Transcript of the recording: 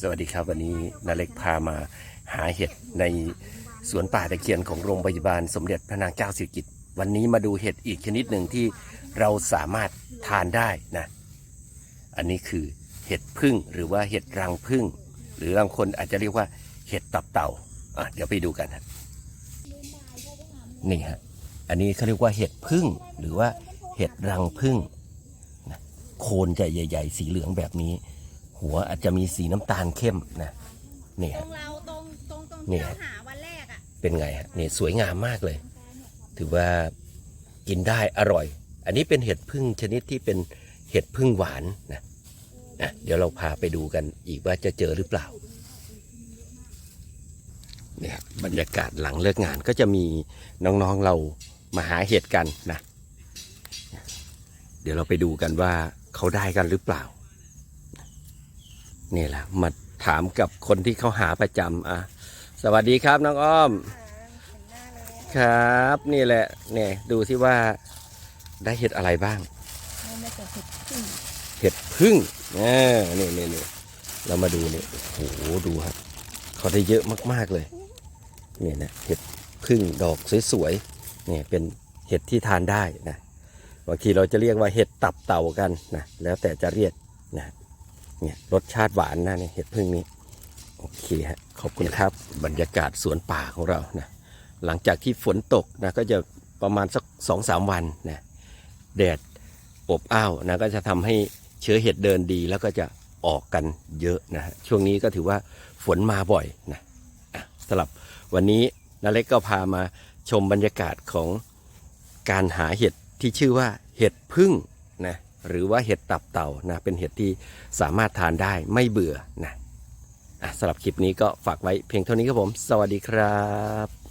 สวัสดีครับวันนี้นาเล็กพามาหาเห็ดในสวนป่าตะเคียนของโรงพยาบาลสมเด็จพระนางเจ้าสิริกิติ์วันนี้มาดูเห็ดอีกชนิดหนึ่งที่เราสามารถทานได้นะ อันนี้คือเห็ดพึ่งหรือว่าเห็ดรังพึ่ง หรือบางคนอาจจะเรียกว่าเห็ดตับเต่าอะเดี๋ยวไปดูกันฮะนี่ฮะอันนี้เขาเรียกว่าเห็ดพึ่งหรือว่าเห็ดรังพึ่งนะโคนจะใหญ่ ๆ สีเหลืองแบบนี้ หัวอาจจะมีสีน้ำตาลเข้มนะนี่ตรฮะ งเราตรงตรงตรงนี่ที่ฮะเราหาวันแรกอะเป็นไงฮะนี่สวยงามมากเลย ถือว่ากินได้อร่อย อันนี้เป็นเห็ดพึ่งชนิดที่เป็นเห็ดพึ่งหวานนะนะเดี๋ยวเราพาไปดูกันอีกว่าจะเจอหรือเปล่าเนี่ยบรรยากาศหลังเลิกงานก็จะมีน้องๆเรามาหาเห็ดกันนะ เดี๋ยวเราไปดูกันว่าเขาได้กันหรือเปล่า นี่แหละมาถามกับคนที่เขาหาประจำอะสวัสดีครับน้องอ้อม ครับ นี่แหละเนี่ยดูสิว่าได้เห็ดอะไรบ้างไม่จะผิดขึ้นเห็ดพึ่งอ่านี่นี่นี่เรามาดูนี่โอ้โหดูครับเขาได้เยอะมากๆเลยเนี่ยนะเห็ดพึ่งดอกสวยๆเนี่ยเป็นเห็ดที่ทานได้นะบางทีเราจะเรียกว่าเห็ดตับเต่ากันนะแล้วแต่จะเรียกนะ เนี่ยรสชาติหวานนะเนี่ยเห็ดพึ่งนี้โอเคฮะขอบคุณครับบรรยากาศสวนป่าของเรานะหลังจากที่ฝนตกนะก็จะประมาณสักสองสามวันนะแดดอบอ้าวนะก็จะทำให้เชื้อเห็ดเดินดีแล้วก็จะออกกันเยอะนะช่วงนี้ก็ถือว่าฝนมาบ่อยนะอะสำหรับวันนี้นาเล็กก็พามาชมบรรยากาศของการหาเห็ดที่ชื่อว่าเห็ดพึ่งนะ หรือว่าเห็ดตับเต่านะเป็นเห็ดที่สามารถทานได้ไม่เบื่อนะสำหรับคลิปนี้ก็ฝากไว้เพียงเท่านี้ครับผม สวัสดีครับ